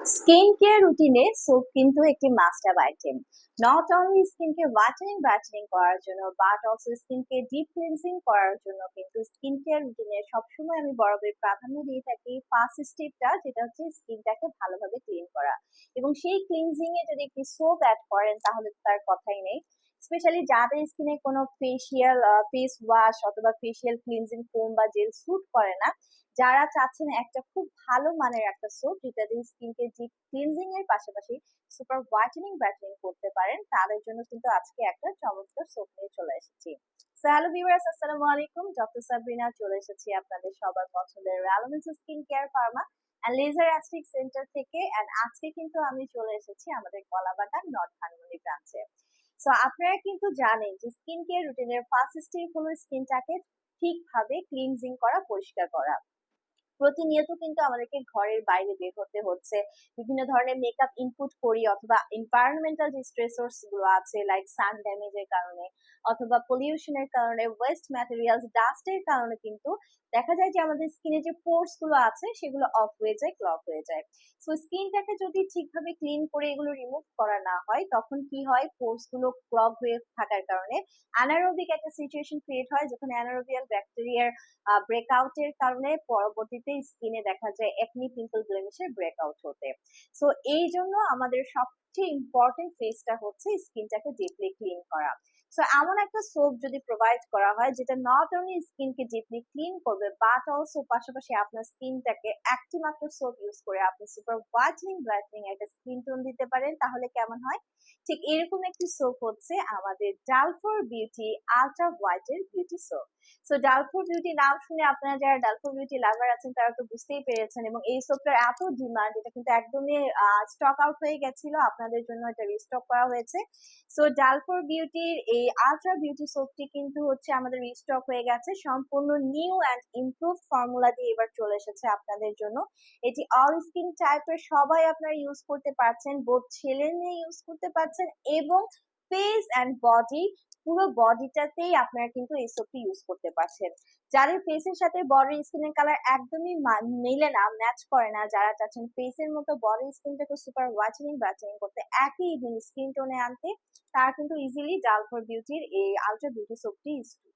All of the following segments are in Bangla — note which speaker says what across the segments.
Speaker 1: স্কিন কেয়ার রুটিনে সোপ কিন্তু একটি must have item not only স্কিনকে হোয়াইটেনিং ব্রাইটেনিং করার জন্য বাট অলসো স্কিনকে ডিপ ক্লিনজিং করার জন্য কিন্তু স্কিন কেয়ার রুটিনে সবসময় আমি বরাবর প্রাধান্য দিয়ে থাকি ফার্স্ট স্টেপটা যেটা হচ্ছে স্কিনটাকে ভালোভাবে ক্লিন করা। এবং সেই ক্লিনজিং এ যদি একটি সোপ অ্যাড করেন, তাহলে তার কথাই নেই। স্পেশালি যাদের স্কিনে কোনো ফেসিয়াল ফেস ওয়াশ অথবা ফেসিয়াল ক্লিনজিং ফোম বা জেল স্যুট করে না যারা চাচ্ছেন একটা খুব ভালো মানের একটা সোপ যেটা দিয়ে স্কিনকে ডিপ ক্লিনজিং এর পাশাপাশি সুপার হোয়াইটেনিং ব্রাইটেনিং করতে পারেন, তাদের জন্য কিন্তু আজকে একটা চমৎকার সোপ নিয়ে চলে এসেছি। হ্যালো ভিউয়ার্স আসসালামু আলাইকুম। ডক্টর সাবরিনা চলে এসেছি আপনাদের সবার পছন্দের র্যালোমেন্স skin care pharma and laser aesthetic center থেকে অ্যান্ড আজকে কিন্তু আমি চলে এসেছি আমাদের কলাবাগান নর্থ ধানমন্ডি ব্রাঞ্চে সো আপনারা কিন্তু জানেন যে স্কিন কেয়ার রুটিনের ফার্স্ট স্টেপ হলো স্কিনটাকে ঠিকভাবে ক্লিনজিং করা, পরিষ্কার করা। প্রতিনিয়ত কিন্তু আমাদেরকে ঘরের বাইরে বের হতে হচ্ছে। বিভিন্ন ধরনের মেকআপ ইনপুট করি অথবা এনভায়রনমেন্টাল যে স্ট্রেসর্সগুলো আছে লাইক সান ড্যামেজের কারণে অথবা পলিউশনের কারণে ওয়েস্ট ম্যাটেরিয়ালস ডাস্টের কারণে কিন্তু দেখা যায় যে আমাদের স্কিনে যে পোর্সগুলো আছে, সেগুলো অফ হয়ে যায় ক্লক হয়ে যায়। সো স্কিনটাকে যদি ঠিকভাবে ক্লিন করে এগুলো রিমুভ করা না হয়, তখন কি হয়? পোর্সগুলো হয়ে থাকার কারণে অ্যানারোবিক একটা সিচুয়েশন ক্রিয়েট হয়, যেখানে অ্যানারোবিয়াল ব্যাকটেরিয়ার ব্রেকআউটের কারণে পরবর্তীতে স্কিনে দেখা যায় একনি পিম্পল ব্লেমিশের ব্রেকআউট হতে। সো এই জন্য আমাদের সবচেয়ে ইম্পর্টেন্ট ফেসটা হচ্ছে স্কিনটাকে ডিপলি ক্লিন করা। সো এমন একটা সোপ যদি প্রোভাইড করা হয়, যেটা নট অনলি স্কিনকে ডিপলি ক্লিন করবে বাট অলসো পাশাপাশি আপনার স্কিনটাকে একটি মাত্র সোপ ইউজ করে আপনি সুপার হোয়াইটেনিং ব্রাইটনিং একটা স্কিন টোন দিতে পারেন, তাহলে কেমন হয়? ঠিক এরকম একটি সোপ হচ্ছে আমাদের ডালফোর বিউটি আলট্রা হোয়াইটের beauty soap so Dalfour beauty নাম শুনে আপনারা যারা ডালফোর বিউটি লাভার আছেন, তারা তো বুঝতেই পেরেছেন এবং এই সোপটার এত ডিমান্ড এটা কিন্তু একদমই স্টক আউট হয়ে গেছিল, আপনাদের জন্য এটা রিস্টক করা হয়েছে। সো ডালফোর বিউটির এই আলট্রা বিউটি সোপটি কিন্তু হচ্ছে আমাদের রিস্টক হয়ে গেছে। সম্পূর্ণ নিউ অ্যান্ড ইমপ্রুভ ফর্মুলা দিয়ে এবার চলে এসেছে আপনাদের জন্য। এটি অল স্কিন টাইপের সবাই আপনারা ইউজ করতে পারছেন বোধ ছেলে মেয়ে ইউজ করতে পারছেন এবং ফেস অ্যান্ড বডি পুরো বডিটাতেই আপনারা কিন্তু এই সোপটি ইউজ করতে পারছেন। যাদের ফেসের সাথে বডি স্কিনের কালার একদমই মেলে না ম্যাচ করে না, যারা চাচ্ছেন ফেসের মতো বডি স্কিনটাকে সুপার ওয়াচিং ব্যাচিং করতে। একই ইভেন স্কিন টোনে আনতে, তারা কিন্তু ইজিলি ডাল ফর বিউটির এই আলট্রা বিউটি সোপটি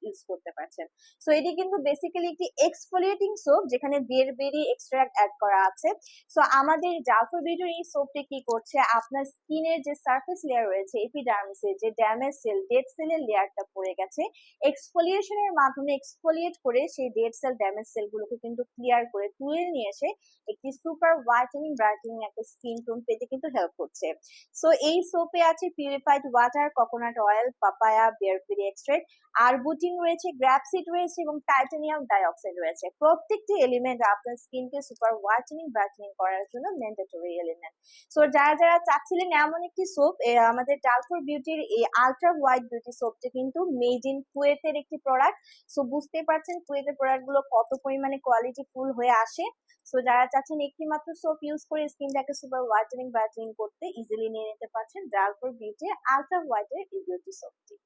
Speaker 1: ইউজ করতে পারছেন। সো এটি কিন্তু বেসিক্যালি একটি এক্সফোলিয়েটিং সোপ যেখানে বেরি এক্সট্রাক্ট অ্যাড করা আছে। সো আমাদের ডাল ফর বিউটির এই সোপটি কি করছে? আপনার স্কিনের যে সার্ফেস লেয়ার রয়েছে এপিডার্মিসের যে ড্যামেজ সেল ডেড সেলের লেয়ারটা পড়ে গেছে। এক্সফোলিয়েশনের মাধ্যমে এক্সফোলিয়েট করে সেই ডেড সেল ড্যামেজ সেলগুলোকে কিন্তু ক্লিয়ার করে তুলে নিয়ে এসে একটি সুপার হোয়াইটেনিং ব্রাইটেনিং একটা স্কিন টোন পেতে কিন্তু হেল্প করছে। সো এই সোপে আছে purified water coconut oil papaya bearberry extract arbutin রয়েছে, গ্র্যাপসিড রয়েছে এবং টাইটানিয়াম ডাইঅক্সাইড রয়েছে। প্রত্যেকটি এলিমেন্ট আপনার স্কিনকে সুপার হোয়াইটেনিং ব্রাইটেনিং করার জন্য ম্যান্ডেটরি এলিমেন্ট সো যারা যারা চাচ্ছিলেন এমন একটি সোপ আমাদের ডালফোর বিউটির এই আলট্রা হোয়াইট বিউটি সোপটি কিন্তু মেড ইন কুয়েতের একটি প্রোডাক্ট সো বুঝতে পারছেন কুয়েতের প্রোডাক্টগুলো কত পরিমাণে কোয়ালিটি ফুল হয়ে আসে। সো যারা চাচ্ছেন একটি মাত্র সোপ ইউজ করে স্কিনটাকে সুপার হোয়াইটেনিং ব্রাইটেনিং করতে ইজিলি নিয়ে নিতে পারছেন ডালফোর বিউটি আলট্রা হোয়াইটের এই বিউটি সোপটি